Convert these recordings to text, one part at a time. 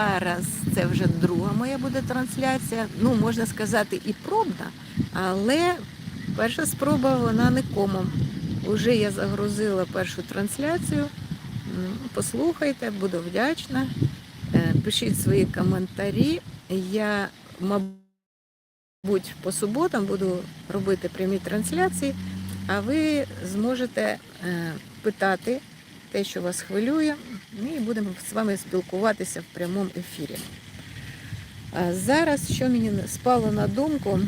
Зараз це вже друга моя буде трансляція. Ну, можна сказати, і пробна, але перша спроба вона не комом. Уже я загрузила першу трансляцію. Послухайте, буду вдячна. Е, Пишіть свої коментарі. Я, мабуть, по суботам буду робити прямі трансляції, а ви зможете е, питати те, що вас хвилює, і будемо з вами спілкуватися в прямому ефірі. Зараз, що мені спало на думку,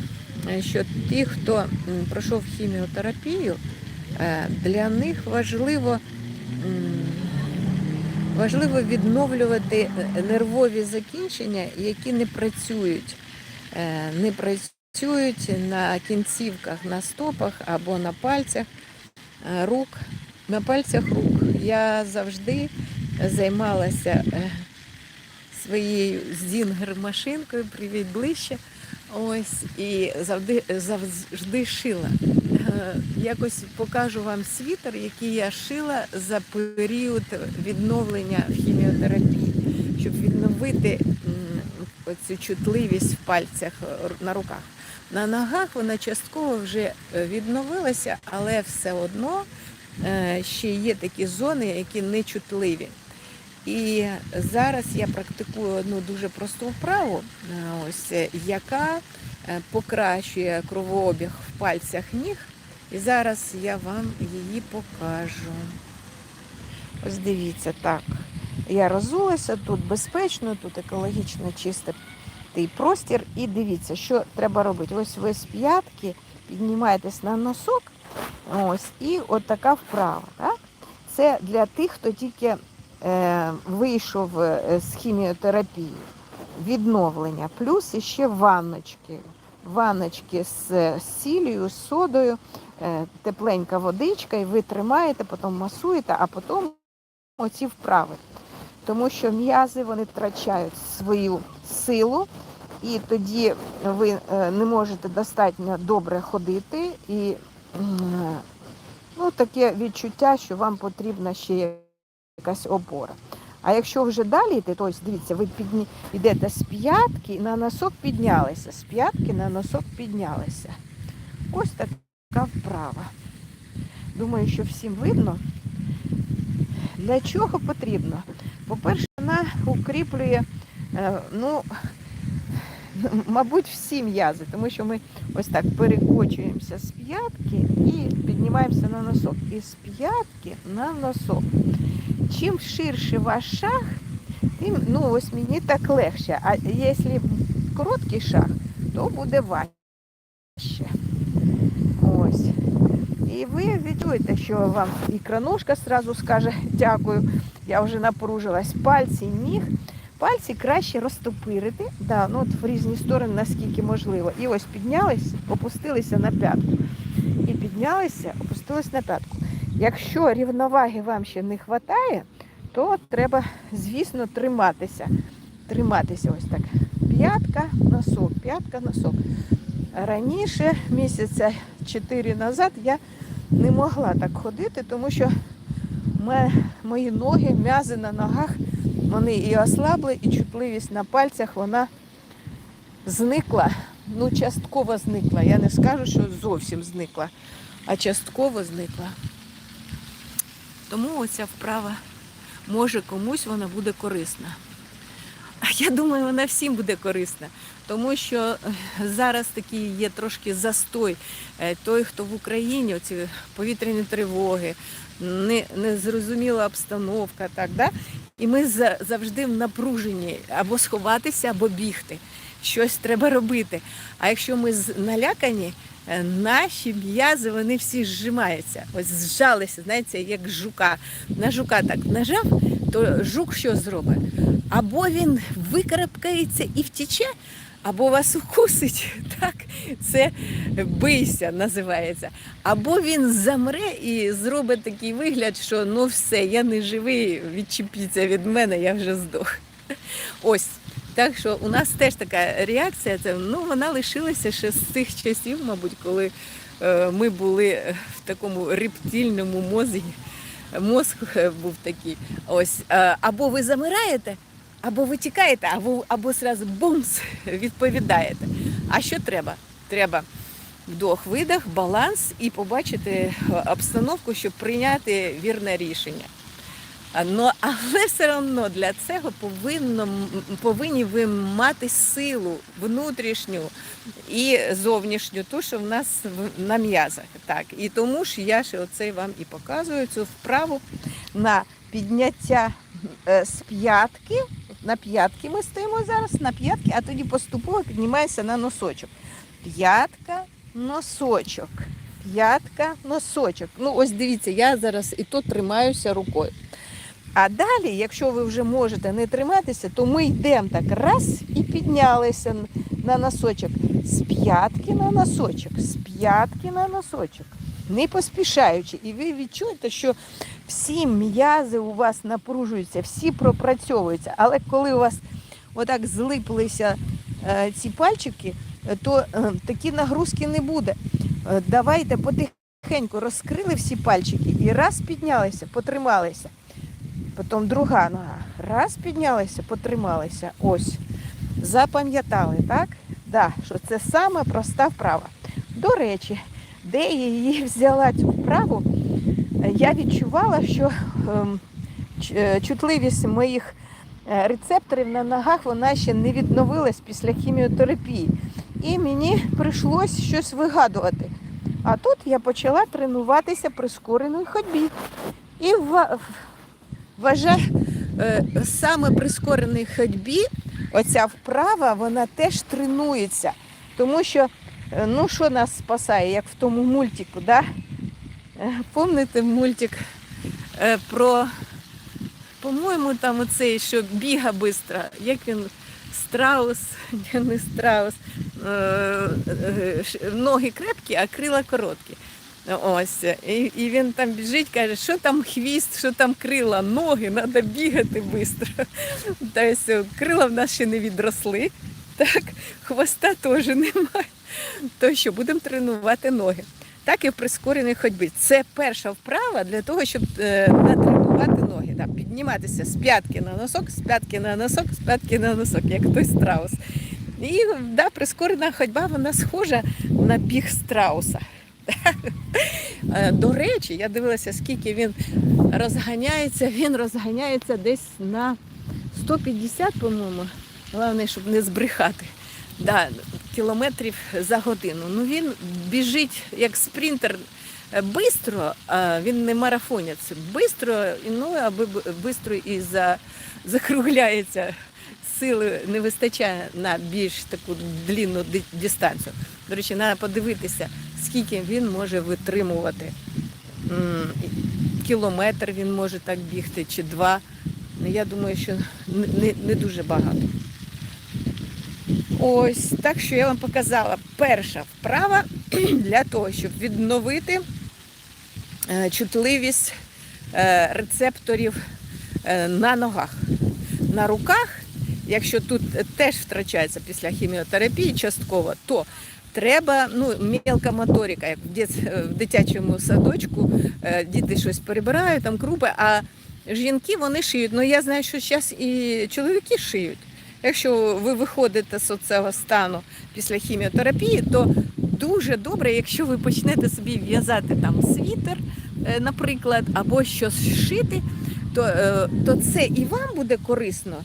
е, що ті, хто пройшов хіміотерапію, е, для них важливо, важливо відновлювати е, нервові закінчення, які не працюють, не працюють на кінцівках, на стопах або на пальцях рук, на пальцях рук. Я завжди займалася е, своєю зінгер-машинкою, привіт ближче. Ось і завжди, завжди шила. Е, Якось покажу вам світер, який я шила за період відновлення в хіміотерапії, щоб відновити м, оцю чутливість в пальцях е, на руках. На ногах вона частково вже відновилася, але все одно ще є такі зони, які нечутливі. І зараз я практикую одну дуже просту вправу, е, ось, е, яка е, покращує кровообіг в пальцях ніг. І зараз я вам її покажу. Ось дивіться, так. Я розулася, тут безпечно, тут екологічно чистий простір. І дивіться, що треба робити. Ось ви з п'ятки піднімаєтесь на носок. Ось, і от така вправа. Так? Це для тих, хто тільки е, вийшов е, з хіміотерапії, відновлення, плюс іще ванночки. Ванночки з сіллю, з содою, е, тепленька водичка, і ви тримаєте, потім масуєте, а потім оці вправи. Тому що м'язи вони втрачають свою силу, і тоді ви е, не можете достатньо добре ходити. І ну, таке відчуття, що вам потрібна ще якась опора. А якщо вже далі йти, то ось дивіться, ви підні... йдете з п'ятки, на носок піднялися, з п'ятки на носок піднялися. Ось така вправа. Думаю, що всім видно. Для чого потрібно? По-перше, вона укріплює, е, ну, мабуть, всі м'язи, тому що ми ось так перекочуємося з п'ятки і піднімаємося на носок. І з п'ятки на носок. Чим ширше ваш шаг, тим ну, ось мені так легше. А якщо короткий шаг, то буде важче. І ви відчуєте, що вам ікроножка одразу скаже дякую. Я вже напружилась. Пальці, ніг. Пальці краще розтопирити, да, ну, от в різні сторони, наскільки можливо. І ось піднялись, опустилися на п'ятку. І піднялися, опустились на п'ятку. Якщо рівноваги вам ще не вистачає, то треба, звісно, триматися. Триматися ось так. П'ятка, носок, п'ятка, носок. Раніше, місяця 4 назад, я не могла так ходити, тому що мої ноги, м'язи на ногах, вони і ослабли, і чутливість на пальцях вона зникла. Ну, частково зникла. Я не скажу, що зовсім зникла, а частково зникла. Тому оця вправа може комусь вона буде корисна. А я думаю, вона всім буде корисна, тому що е, зараз такий є трошки застой. Е, Той, хто в Україні, оці повітряні тривоги, незрозуміла обстановка, так, да? І ми завжди в напруженні або сховатися, або бігти. Щось треба робити. А якщо ми налякані, е, наші м'язи вони всі зжимаються. Ось зжалися, знаєте, як жука. На жука так нажав, то жук що зробить? Або він викарабкається і втіче, або вас укусить. Так, це бийся називається. Або він замре і зробить такий вигляд, що ну все, я не живий, відчепіться від мене, я вже здох. Ось. Так що у нас теж така реакція, це, ну, вона лишилася ще з цих часів, мабуть, коли е, ми були в такому рептильному мозі. Мозк е, був такий. Ось. Е, або ви замираєте, або ви тікаєте, або, або зразу бумс відповідаєте. А що треба? Треба вдох, видох, баланс і побачити е, обстановку, щоб прийняти вірне рішення. А, Ну, але все одно для цього повинно, повинні ви мати силу внутрішню і зовнішню, ту, що в нас на м'язах. Так. І тому ж я ще оцей вам і показую цю вправу на підняття е, з п'ятки. На п'ятки ми стоїмо зараз, на п'ятки, а тоді поступово піднімаємося на носочок. П'ятка, носочок. П'ятка, носочок. Ну, ось дивіться, я зараз і тут тримаюся рукою. А далі, якщо ви вже можете не триматися, то ми йдемо так раз і піднялися на носочок. З п'ятки на носочок, з п'ятки на носочок, не поспішаючи. І ви відчуєте, що всі м'язи у вас напружуються, всі пропрацьовуються. Але коли у вас отак злиплися е, ці пальчики, е, то е, такі нагрузки не буде. Е, давайте потихеньку розкрили всі пальчики і раз піднялися, потрималися. Потім друга нога. Раз піднялися, потрималися. Ось. Запам'ятали, так? Да, що це саме проста вправа. До речі, де я її взяла цю вправу, я відчувала, що ем, е, чутливість моїх е, рецепторів на ногах вона ще не відновилась після хіміотерапії. І мені прийшлось щось вигадувати. А тут я почала тренуватися прискореною ходьбі. І вважаю, е, саме прискореній ходьбі оця вправа, вона теж тренується. Тому що, ну що нас спасає, як в тому мультику, да? Е, Помните мультик е, про, по-моєму, там оцей, що біга швидко, як він, страус, не страус, е, е, ноги крепкі, а крила короткі. Ось. І, і він там біжить, каже, що там хвіст, що там крила, ноги, треба бігати швидко. Тобто крила в нас ще не відросли, так, хвоста теж немає. То що будемо тренувати ноги. Так і в прискореній ходьбі. Це перша вправа для того, щоб е, натренувати ноги. Так, підніматися з п'ятки на носок, з п'ятки на носок, з п'ятки на носок, як той страус. І да, прискорена ходьба вона схожа на біг страуса. До речі, я дивилася, скільки він розганяється. Він розганяється десь на 150, по-моєму. Головне, щоб не збрехати. Да, кілометрів за годину. Ну він біжить як спринтер швидко, а він не марафонець. Бистро, ну аби швидко і за, закругляється. Сили не вистачає на більш таку длінну дистанцію. До речі, треба подивитися, скільки він може витримувати. Кілометр він може так бігти чи два. Ну, Я думаю, що не, не дуже багато. Ось так що я вам показала перша вправа для того, щоб відновити е, чутливість е, рецепторів е, на ногах. На руках, якщо тут теж втрачається після хіміотерапії частково, то треба ну, мелка моторика, як в, дит- в дитячому садочку, діти щось перебирають, там крупи, а жінки вони шиють. Ну я знаю, що зараз і чоловіки шиють. Якщо ви виходите з цього стану після хіміотерапії, то дуже добре, якщо ви почнете собі в'язати там світер, е, наприклад, або щось шити, то, е, то це і вам буде корисно,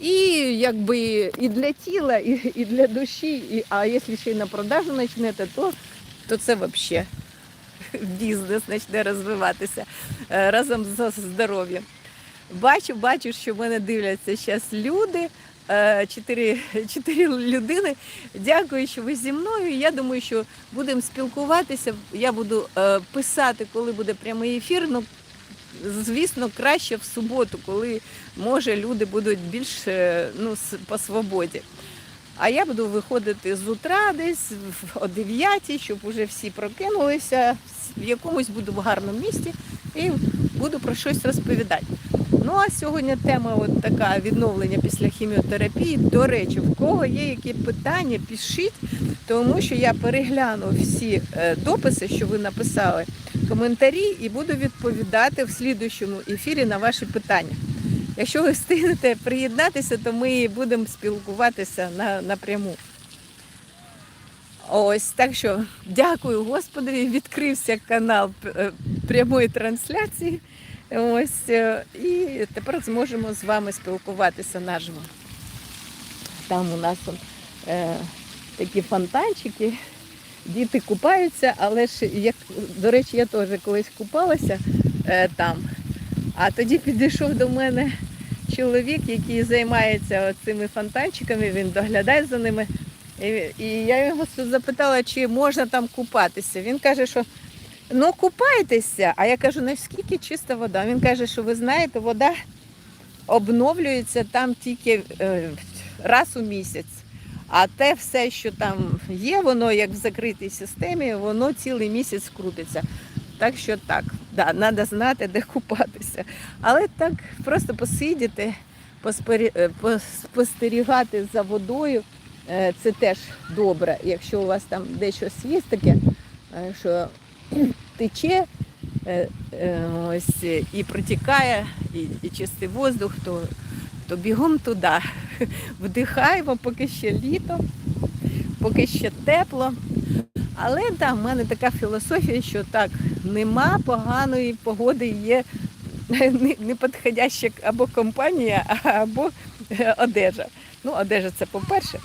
і якби і для тіла, і, і для душі. І, а якщо ще й на продажу почнете, то, то це взагалі бізнес почне розвиватися е, разом з здоров'ям. Бачу, бачу, що мене дивляться зараз люди. Е, Чотири, людини. Дякую, що ви зі мною. Я думаю, що будемо спілкуватися. Я буду е, писати, коли буде прямий ефір. Ну, звісно, краще в суботу, коли може люди будуть більш е, ну, по свободі. А я буду виходити з утра десь о 9, щоб уже всі прокинулися, в якомусь буду в гарному місті і буду про щось розповідати. Ну а сьогодні тема от така відновлення після хіміотерапії. До речі, в кого є які питання, пишіть, тому що я перегляну всі е, дописи, що ви написали, коментарі, і буду відповідати в слідуючому ефірі на ваші питання. Якщо ви встигнете приєднатися, то ми будемо спілкуватися на, напряму. Ось так що дякую Господові. Відкрився канал е, прямої трансляції. Ось е, і тепер зможемо з вами спілкуватися наживо. Там у нас е, такі фонтанчики, діти купаються, але ж як до речі, я теж колись купалася е, там. А тоді підійшов до мене чоловік, який займається цими фонтанчиками, він доглядає за ними. І, і я його запитала, чи можна там купатися. Він каже, що ну купайтеся. А я кажу, наскільки чиста вода. Він каже, що ви знаєте, вода обновлюється там тільки е, раз у місяць. А те все, що там є, воно як в закритій системі, воно цілий місяць крутиться. Так що так, да, треба знати, де купатися. Але так просто посидіти, е, поспостерігати за водою. Е, Це теж добре, якщо у вас там дещось є таке, що тече е, е, ось, і протікає, і, і чистий воздух, то, то бігом туди. Вдихаємо, поки ще літо, поки ще тепло. Але так, в мене така філософія, що так, нема поганої погоди, є не- неподходяща або компанія, або е, одежа. Ну, одежа це по-перше.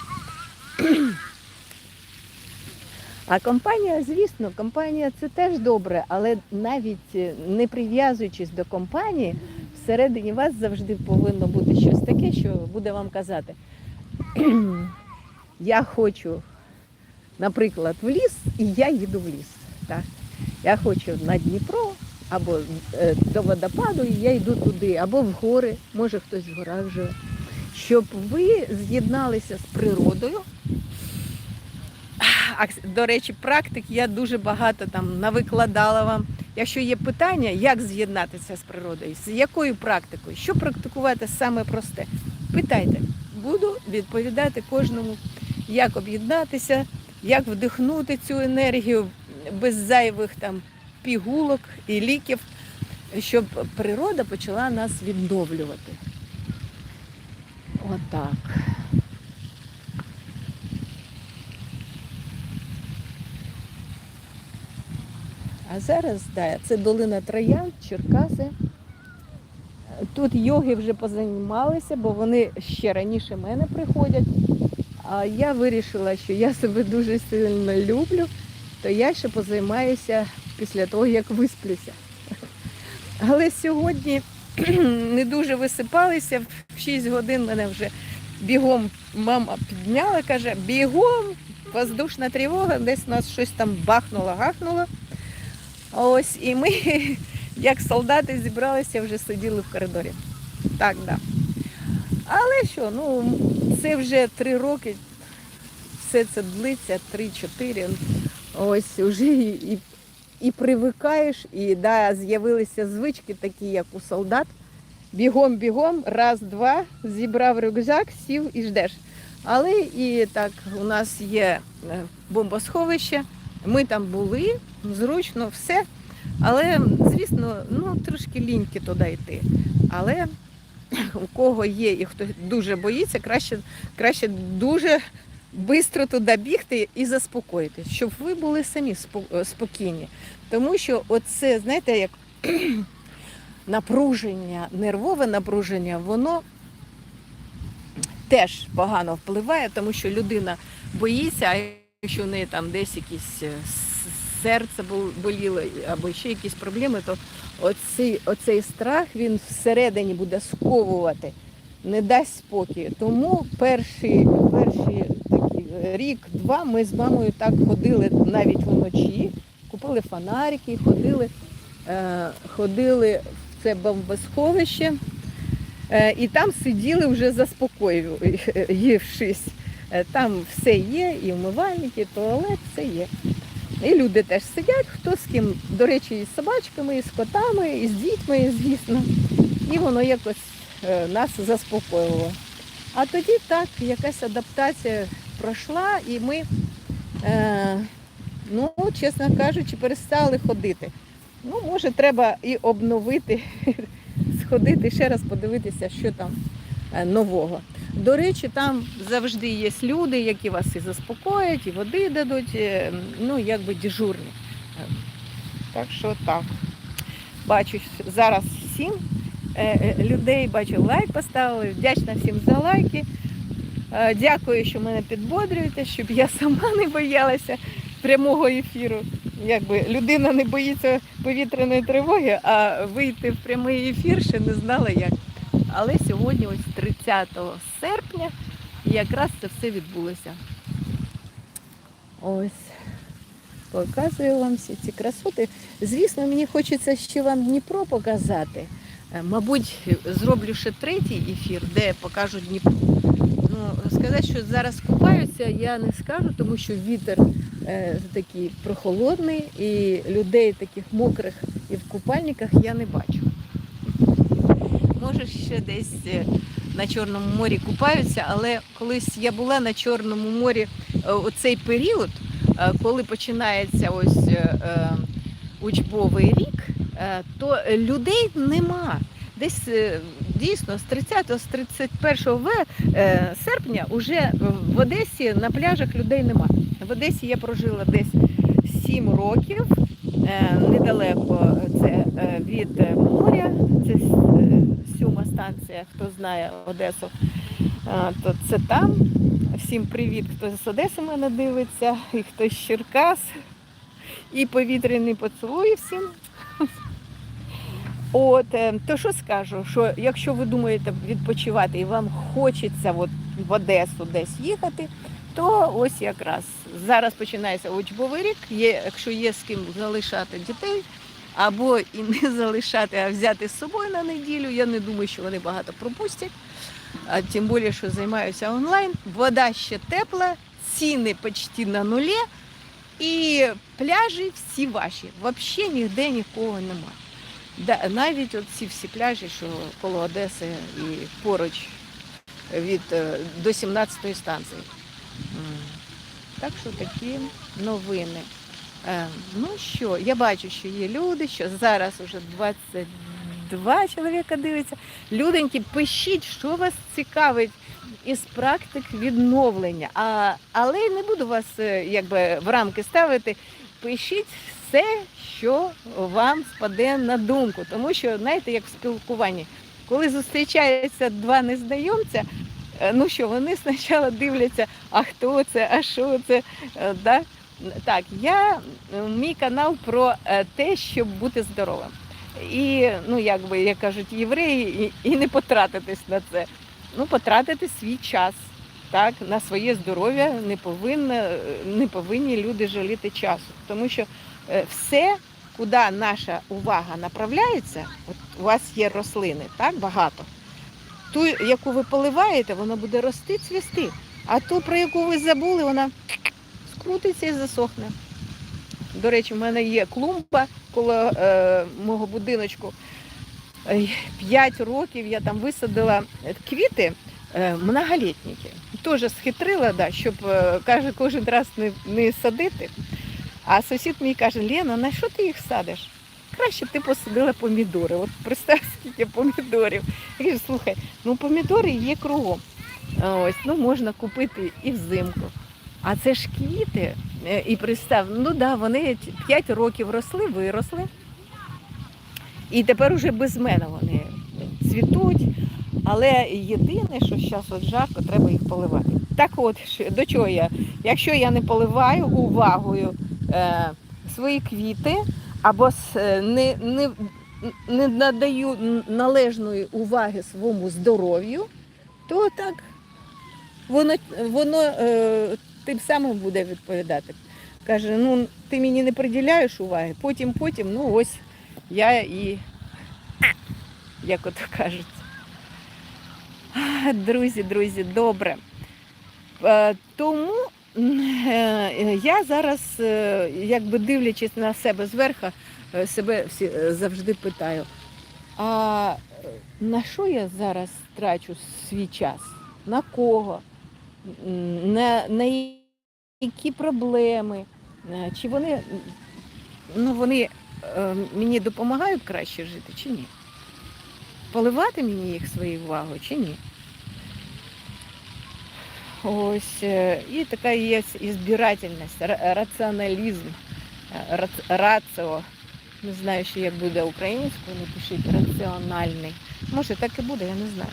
А компанія, звісно, компанія це теж добре, але навіть е, не прив'язуючись до компанії, всередині вас завжди повинно бути щось таке, що буде вам казати. Я хочу, наприклад, в ліс, і я їду в ліс. Так? Я хочу на Дніпро або е, до водопаду, і я йду туди, або в гори, може хтось в горах живе. Щоб ви з'єдналися з природою. До речі, практик я дуже багато там навикладала вам. Якщо є питання, як з'єднатися з природою, з якою практикою, що практикувати саме просте, питайте. Буду відповідати кожному, як об'єднатися, як вдихнути цю енергію без зайвих там пігулок і ліків, щоб природа почала нас відновлювати. Отак. А зараз, да, це долина Троян, Черкаси. Тут йоги вже позаймалися, бо вони ще раніше мене приходять. А я вирішила, що я себе дуже сильно люблю, то я ще позаймаюся після того, як висплюся. Але сьогодні не дуже висипалися, в 6 годин мене вже бігом мама підняла, каже, бігом, воздушна тривога, десь нас щось там бахнуло, гахнуло. Ось і ми, як солдати, зібралися, вже сиділи в коридорі. Так, да. Але що, ну, це вже три роки, все це длиться, три-чотири. Ось уже і, і, і привикаєш, і да, з'явилися звички такі, як у солдат. Бігом-бігом, раз, два, зібрав рюкзак, сів і ждеш. Але і так, у нас є е, бомбосховище, ми там були, зручно, все. Але, звісно, ну трошки ліньки туди йти. Але у кого є і хто дуже боїться, краще, краще дуже швидко туди бігти і заспокоїтись, щоб ви були самі спокійні. Тому що оце, знаєте, як напруження, нервове напруження, воно теж погано впливає, тому що людина боїться, якщо в неї там десь якісь е, серце боліло або ще якісь проблеми, то оцей, оцей страх він всередині буде сковувати, не дасть спокою. Тому перші, перші такі, е, рік-два ми з мамою так ходили навіть вночі, купили фонарики, ходили, е, ходили в це бомбосховище. Е, І там сиділи вже заспокоївшись. Е, Там все є, і вмивальники, і туалет, все є. І люди теж сидять, хто з ким, до речі, і з собачками, і з котами, і з дітьми, звісно. І воно якось е, нас заспокоювало. А тоді так, якась адаптація пройшла, і ми, е, ну, чесно кажучи, перестали ходити. Ну, може, треба і обновити, сходити ще раз подивитися, що там е, нового. До речі, там завжди є люди, які вас і заспокоять, і води дадуть, е, ну якби дежурні. Е, Так що так. Бачу зараз всім е, е, людей, бачу лайк поставили. Вдячна всім за лайки. Дякую, що мене підбодрюєте, щоб я сама не боялася прямого ефіру. Якби людина не боїться повітряної тривоги, а вийти в прямий ефір ще не знала як. Але сьогодні, ось 30 серпня, якраз це все відбулося. Ось показую вам всі ці красоти. Звісно, мені хочеться ще вам Дніпро показати. Е, Мабуть, зроблю ще третій ефір, де покажу Дніпро. Ну, сказати, що зараз купаються, я не скажу, тому що вітер е, такий прохолодний і людей таких мокрих і в купальниках я не бачу. Може, ще десь е, на Чорному морі купаються, але колись я була на Чорному морі е, у цей період, е, коли починається ось е, е, учбовий рік, е, то людей нема. Десь е, дійсно з 30 з 31 е, серпня вже в Одесі на пляжах людей нема. В Одесі я прожила десь 7 років, е, недалеко це е, від е, моря, це е, станція, хто знає Одесу, то це там. Всім привіт, хто з Одеси мене дивиться, і хто з Черкас, і повітряний поцілуй всім. От, е, то що скажу, що якщо ви думаєте відпочивати і вам хочеться от в Одесу десь їхати, то ось якраз зараз починається учбовий рік. Є, якщо є з ким залишати дітей, або і не залишати, а взяти з собою на неділю, я не думаю, що вони багато пропустять. А тим більше, що займаюся онлайн. Вода ще тепла, ціни почти на нулі, і пляжі всі ваші. Взагалі ніде нікого немає. Да, навіть ці всі пляжі, що коло Одеси і поруч від е, до 17-ї станції. Так що такі новини. Е, Ну що, я бачу, що є люди, що зараз вже 22 чоловіка дивиться. Люденьки, пишіть, що вас цікавить із практик відновлення. А, але не буду вас е, якби в рамки ставити. Пишіть все, що вам спаде на думку. Тому що, знаєте, як в спілкуванні, коли зустрічаються два незнайомця, е, ну що, вони спочатку дивляться, а хто це, а що це. е, Да? Так, я е, мій канал про е, те, щоб бути здоровим. І, ну, якби, як кажуть євреї, і, і не потратитись на це. Ну, потратити свій час. Так, на своє здоров'я не повинна, не повинні люди жаліти часу. Тому що е, все, куди наша увага направляється, от у вас є рослини, так, багато. Ту, яку ви поливаєте, вона буде рости, цвісти. А ту, про яку ви забули, вона скрутиться і засохне. До речі, в мене є клумба коло е, мого будиночку. П'ять років я там висадила квіти е, многолітники. Теж схитрила, да, щоб е, каже, кожен раз не, не садити. А сусід мій каже, Лена, на що ти їх садиш? Краще ти посадила помідори. От представ, скільки помідорів. Я кажу, слухай, ну помідори є кругом. Ось, ну можна купити і взимку. А це ж квіти. Е, І представ, ну да, вони 5 років росли, виросли. І тепер уже без мене вони цвітуть. Але єдине, що зараз от жарко, треба їх поливати. Так от, до чого я? Якщо я не поливаю увагою е, свої квіти, або е, не, не, не надаю належної уваги своєму здоров'ю, то так воно, воно е, тим самим буде відповідати. Каже, ну ти мені не приділяєш уваги, потім, потім, ну ось я і, як ото кажуть. Друзі, друзі, добре. Е, Тому е, я зараз, е, якби дивлячись на себе зверху, себе завжди питаю, а на що я зараз трачу свій час? На кого? На, на які проблеми? Е, Чи вони, ну, вони е, мені допомагають краще жити, чи ні? поливати мені їх своєю увагою чи ні? Ось е, і така є збирательність, раціоналізм, раціо. Не знаю, ще як буде українською, напишіть раціональний. Може так і буде, я не знаю.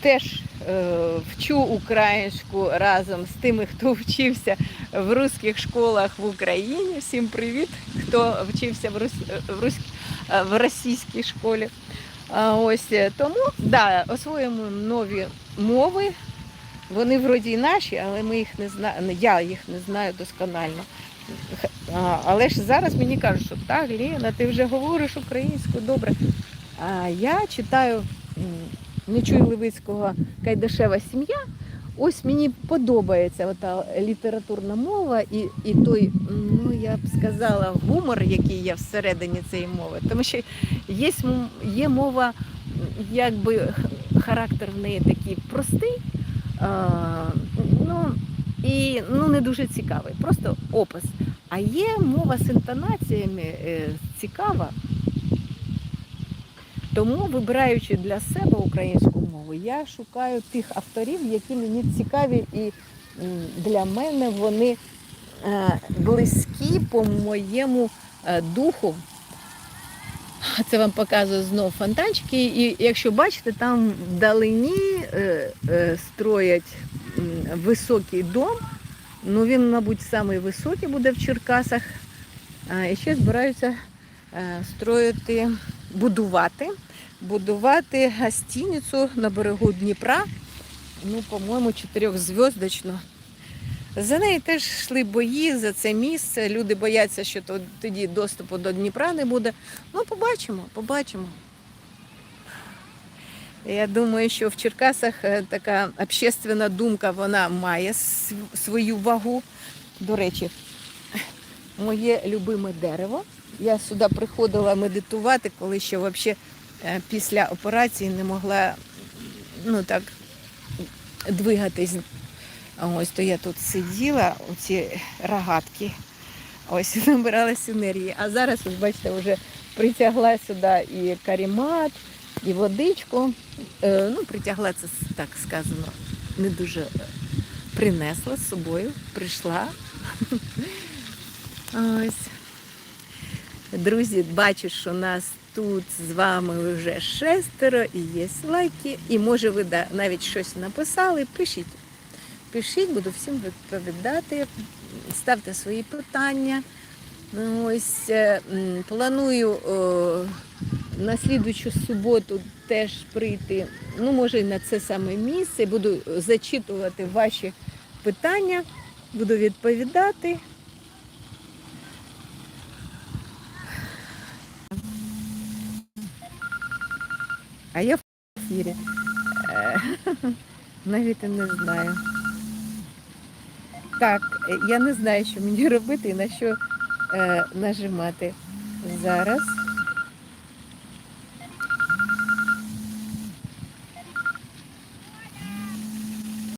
Теж е, вчу українську разом з тими, хто вчився в русських школах в Україні. Всім привіт, хто вчився в, рус... в, рус... е, в російській школі. Ось е, тому да, освоїмо нові мови. Вони вроді і наші, але ми їх не знаємо. Я їх не знаю досконально. Але ж зараз мені кажуть, що так, Лена, ти вже говориш українською добре. А я читаю м, Нечуй Левицького Кайдашева сім'я. Ось мені подобається ота літературна мова і, і той, ну я б сказала, гумор, який є всередині цієї мови. Тому що є, є мова, якби характер в неї такий простий, а, ну, і ну, не дуже цікавий, просто опис. А є мова з інтонаціями е, цікава. Тому, вибираючи для себе українську мову, я шукаю тих авторів, які мені цікаві, і для мене вони е, близькі по моєму е, духу. Це вам показую знов фонтанчики. І якщо бачите, там вдалині е, строять високий дом. Ну, він, мабуть, самий високий буде в Черкасах. І ще збираються строїти, будувати, будувати гостиницю на берегу Дніпра. Ну, по-моєму, чотирьохзв'язочну. За неї теж йшли бої за це місце. Люди бояться, що тоді доступу до Дніпра не буде. Ну, побачимо, побачимо. Я думаю, що в Черкасах е, така общественна думка вона має свою вагу. До речі, моє любиме дерево. Я сюди приходила медитувати, коли ще взагалі після операції не могла ну так двигатись. Ось то я тут сиділа, оці рогатки, ось набиралась енергії. А зараз, ось бачите, вже притягла сюди і карімат, і водичку. Е, ну, притягла це так сказано, не дуже е, принесла з собою, прийшла. Ось. Друзі, бачу, що нас тут з вами вже шестеро і є лайки. І може ви навіть щось написали. Пишіть. Пишіть, буду всім відповідати. Ставте свої питання. Ну, Ось е, планую о, на слідучу суботу теж прийти. Ну, може, і на це саме місце. Буду зачитувати ваші питання, буду відповідати. А я в ефірі. Е, Навіть і не знаю. Так, я не знаю, що мені робити і на що е, нажимати зараз.